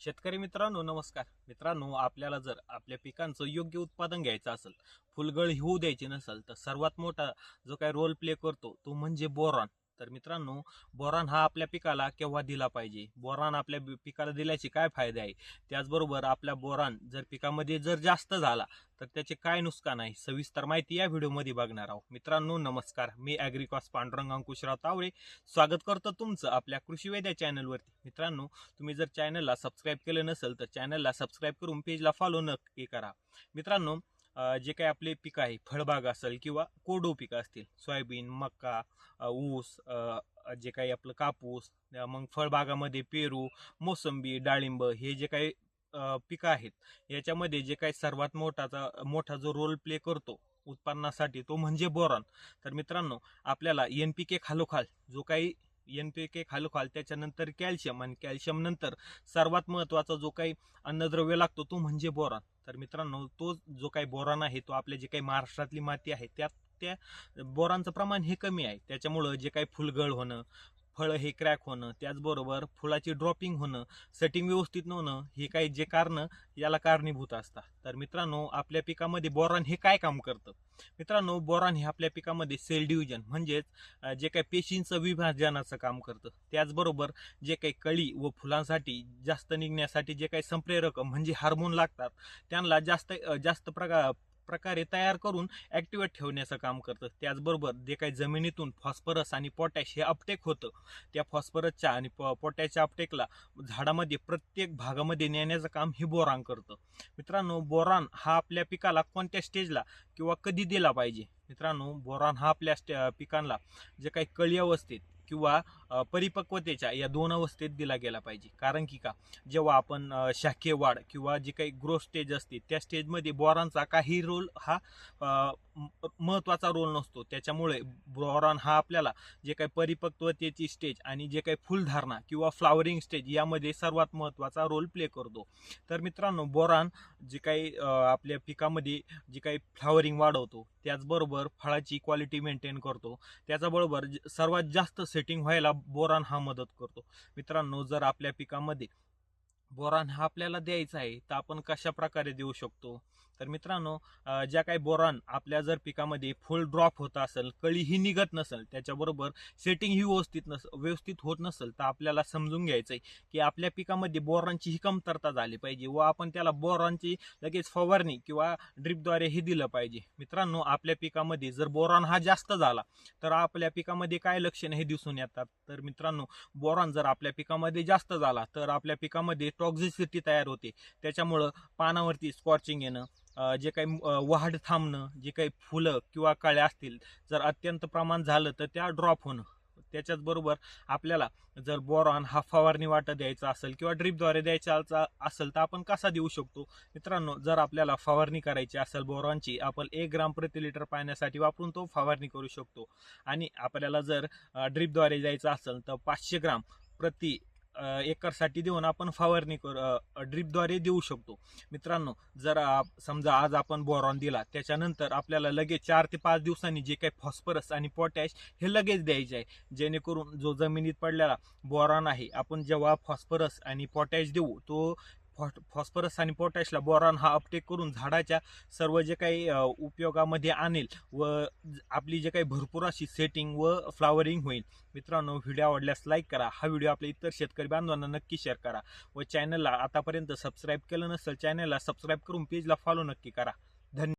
शेतकरी मित्रांनो नमस्कार. मित्रांनो आपल्याला जर आपल्या पिकांचं योग्य उत्पादन घ्यायचं असेल फुलगळ होऊ द्यायची नसेल तर सर्वात मोठा जो काही रोल प्ले करतो तो म्हणजे बोरॉन. तर मित्रांनो बोरान हा आपल्या पिकाला केव्हा दिला पाहिजे? बोरान आपल्या पिकाला दिल्याचे काय फायदे आहे? त्याचबरोबर आपल्या बोरान जर पिकामध्ये जर जास्त झाला तर त्याचे काय नुकसान आहे? सविस्तर माहिती या व्हिडिओमध्ये बघणार आहोत. मित्रांनो नमस्कार. मी ॲग्रिकॉस पांडुरंग अंकुशराव तावळे स्वागत करतो तुमचं आपल्या कृषीवेद्या चॅनलवरती. मित्रांनो तुम्ही जर चॅनलला सबस्क्राईब केलं नसेल तर चॅनलला सबस्क्राईब करून पेजला फॉलो नक्की करा. मित्रांनो जे काही आपले पिकं आहे फळबाग असेल किंवा कोडो पिकं असतील सोयाबीन मका ऊस जे काही आपलं कापूस मग फळबागामध्ये पेरू मोसंबी डाळिंब हे जे काही पिकं आहेत याच्यामध्ये जे काही सर्वात मोठाचा मोठा जो रोल प्ले करतो उत्पन्नासाठी तो म्हणजे बोरॉन. तर मित्रांनो आपल्याला एन पी के खालोखाल जो काही एन पी के खालोखाल त्याच्यानंतर कॅल्शियम आणि कॅल्शियम नंतर सर्वात महत्त्वाचा जो काही अन्नद्रव्य लागतो तो म्हणजे बोरान. तर मित्रांनो तो जो काही बोरान आहे तो आपल्या जे काही महाराष्ट्रातली माती आहे त्यात त्या बोरांचं प्रमाण हे कमी आहे. त्याच्यामुळं जे काही फुलगळ होणं फळं हे क्रॅक होणं त्याचबरोबर फुलाची ड्रॉपिंग होणं सेटिंग व्यवस्थित नव्हणं होणं हे काही जे कारणं याला कारणीभूत असतात. तर मित्रांनो आपल्या पिकामध्ये बोरान हे काय काम करतं? मित्रांनो बोरान हे आपल्या पिकामध्ये सेल डिव्हिजन म्हणजेच जे काही पेशींचं विभाजनाचं काम करतं. त्याचबरोबर जे काही कळी व फुलांसाठी जास्त निघण्यासाठी जे काही संप्रेरक म्हणजे हार्मोन लागतात त्यांना जास्त जास्त प्रकार प्रकारे तयार करून ॲक्टिवेट ठेवण्याचं काम करतं. त्याचबरोबर जे काही जमिनीतून फॉस्फरस आणि पोटॅश हे अपटेक होतं त्या फॉस्फरसच्या आणि प पोटॅशच्या अपटेकला झाडामध्ये प्रत्येक भागामध्ये नेण्याचं काम हे बोरान करतं. मित्रांनो बोरान हा आपल्या पिकाला कोणत्या स्टेजला किंवा कधी दिला पाहिजे? मित्रांनो बोरान हा आपल्या स्टे पिकांना जे काही कळी अवस्थेत किंवा परिपक्वतेच्या या दोन अवस्थेत दिला गेला पाहिजे. कारण की का? जेव्हा आपण शाखे वाढ किंवा जी काही ग्रोथ स्टेज असते त्या स्टेजमध्ये बोरांचा काही रोल हा महत्त्वाचा रोल नसतो. त्याच्यामुळे बोरॉन हा आपल्याला जे काही परिपक्वतेची स्टेज आणि जे काही फुलधारणा किंवा फ्लावरिंग स्टेज यामध्ये सर्वात महत्त्वाचा रोल प्ले करतो. तर मित्रांनो बॉरॉन जे काही आपल्या पिकामध्ये जे काही फ्लावरिंग वाढवतो त्याचबरोबर फळाची क्वालिटी मेंटेन करतो. त्याच्याबरोबर ज- सर्वात जास्त सेटिंग व्हायला बोरान हा मदत करतो. मित्रांनो जर आपल्या पिकामध्ये बोरान हा आपल्याला द्यायचा आहे तर आपण कशा प्रकारे देऊ शकतो? तर मित्रांनो ज्या काही बोरान आपल्या जर पिकामध्ये फुल ड्रॉप होत असेल कळीही निघत नसेल त्याच्याबरोबर सेटिंग ही व्यवस्थित नस व्यवस्थित होत नसेल तर आपल्याला समजून घ्यायचं आहे की आपल्या पिकामध्ये बोरांची ही कमतरता झाली पाहिजे व आपण त्याला बोरांची लगेच फवारणी किंवा ड्रिपद्वारे हे दिलं पाहिजे. मित्रांनो आपल्या पिकामध्ये जर बोरान हा जास्त झाला तर आपल्या पिकामध्ये काय लक्षणे हे दिसून येतात? तर मित्रांनो बोरान जर आपल्या पिकामध्ये जास्त झाला तर आपल्या पिकामध्ये टॉक्झिसिटी तयार होते. त्याच्यामुळं पानावरती स्कॉर्चिंग येणं जे काही वाढ थांबणं जे काही फुलं किंवा काळ्या असतील जर अत्यंत प्रमाण झालं तर त्या ड्रॉप होणं. त्याच्याचबरोबर आपल्याला जर बोरॉन हा फवारणी वाटा द्यायचा असेल किंवा ड्रीपद्वारे द्यायचा असेल तर आपण कसा देऊ शकतो? मित्रांनो जर आपल्याला फवारणी करायची असेल बोरॉनची आपण एक ग्राम प्रति लिटर पाण्यासाठी वापरून तो फवारणी करू शकतो. आणि आपल्याला जर ड्रीपद्वारे द्यायचं असेल तर पाचशे ग्राम प्रति एकरसाठी देऊन आपण फवारणी करू ड्रीपद्वारे देऊ शकतो. मित्रांनो जर समजा आज आपण बोरॉन दिला त्याच्यानंतर आपल्याला लगेच चार ते पाच दिवसांनी जे काही फॉस्फरस आणि पोटॅश हे लगेच द्यायचे आहे. जेणेकरून जो जमिनीत पडलेला बोरॉन आहे आपण जेव्हा फॉस्फरस आणि पोटॅश देऊ तो फॉस्फरस आणि पोटॅशला बोरॉन हा अपटेक करून झाडाच्या सर्व जे काही उपयोगामध्ये आणेल व आपली जे काही भरपूर अशी सेटिंग व फ्लावरिंग होईल. मित्रांनो व्हिडिओ आवडल्यास लाईक करा. हा व्हिडिओ आपल्या इतर शेतकरी बांधवांना नक्की शेअर करा व चॅनलला आतापर्यंत सबस्क्राईब केलं नसेल चॅनलला सबस्क्राईब करून पेजला फॉलो नक्की करा.